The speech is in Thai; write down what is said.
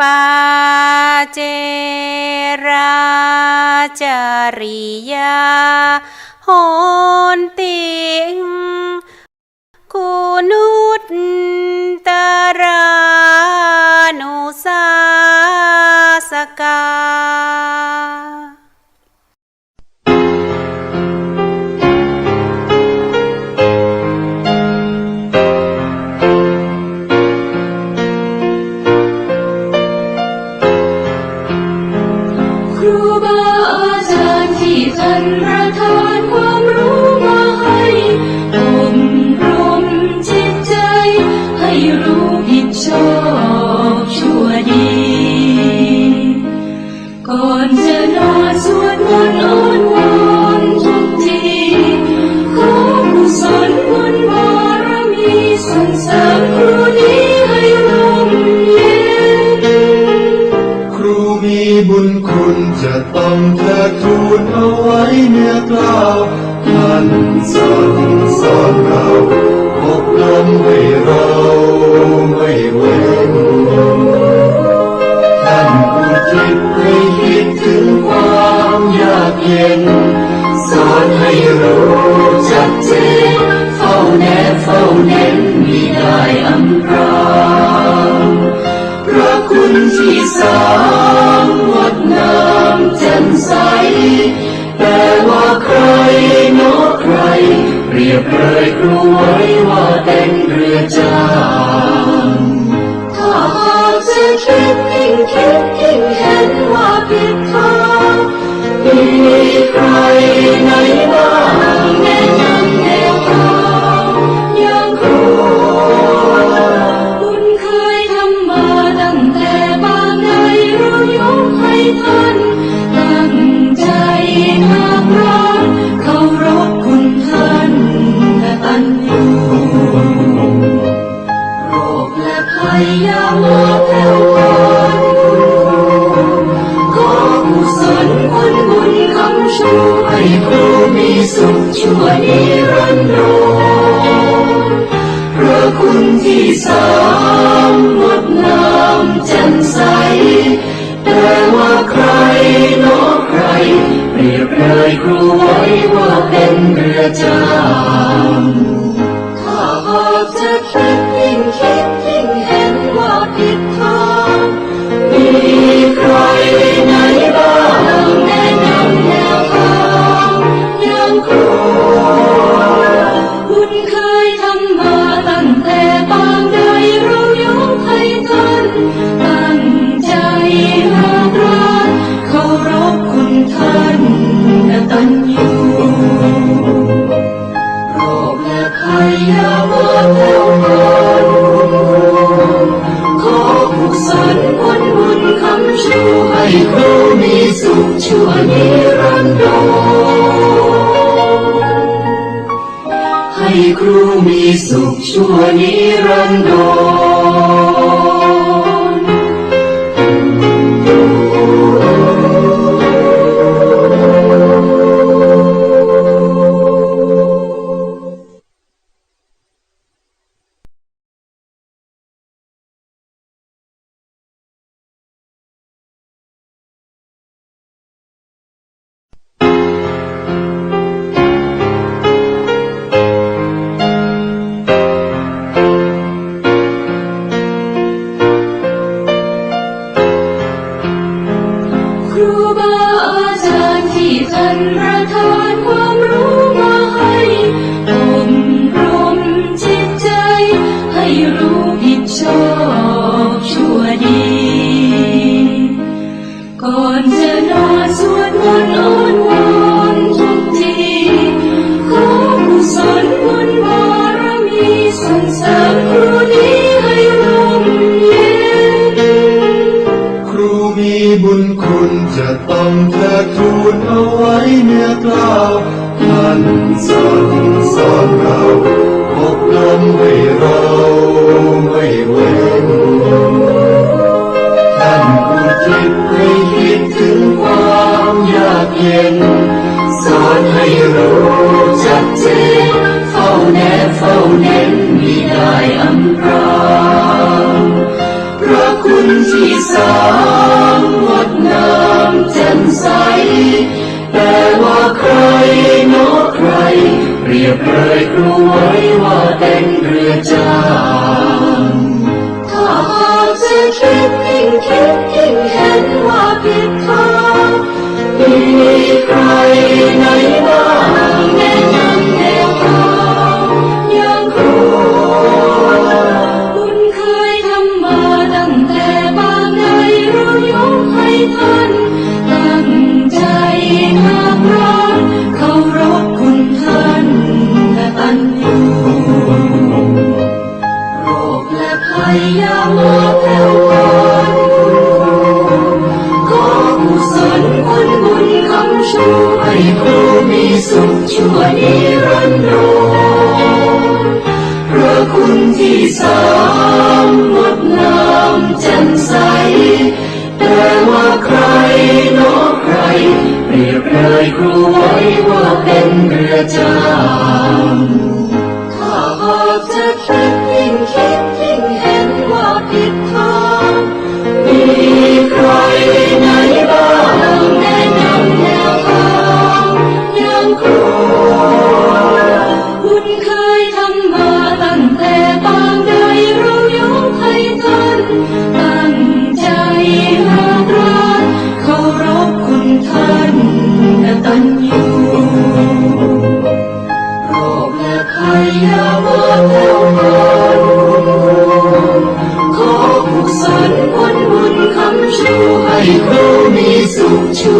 ปาเจราจาริยาโหนติง บุญคุณจะต้องเทิดทูนเอาไว้เนื้อกล่าวท่านสอนสอนเราอบรมให้เราไม่เว้นท่านอุทิศให้คิดถึงความยากเย็น สอนให้รู้จักเจนเฝ้าแนบเฝ้าเน้นมิได้อำพรางพระคุณที่สาม เคยบเลยครูไว้ว่าเป็นเรือจางถ้าหากจะคิดยิ่งคิด สุขชั่วนิรันดรพระคุณที่สามงดงามแจ่มใส แต่ว่าใครนอะใคร เปรียบเลยครูไว้ว่าเป็นเรือจาง ครูมีสุขชั่วนิรันดร จารย์ที่ท่านประทานความรู้มาให้อบรมจิตใจ ให้รู้ผิดชอบชั่วดี ก่อนจะ จะต้องเทิดทูนเอาไว้เนื้อกล่าวท่านสอนสอนเราอบรมให้เราไม่เว้นท่านอุทิศให้คิดถึงความยากเย็น สอนให้รู้จักเจนเฝ้าแนบเฝ้าเน้นมิได้อำพรางพระคุณที่สามงดงามแจ่ม แต่ว่าใครเนอใคร เปรียบเลยครูไว้ว่าเป็นเรือจางถ้าหากจะคิดยิ่งคิดยิ่งเห็นว่าผิดทางมีใครไหนบ้าง ให้ครูมีสุขชั่วนิรันดรพระคุณที่สามงดงามแจ่มใส แต่ว่าใครเนอใคร เปรียบเลยครูไว้ว่าเป็นเรือจา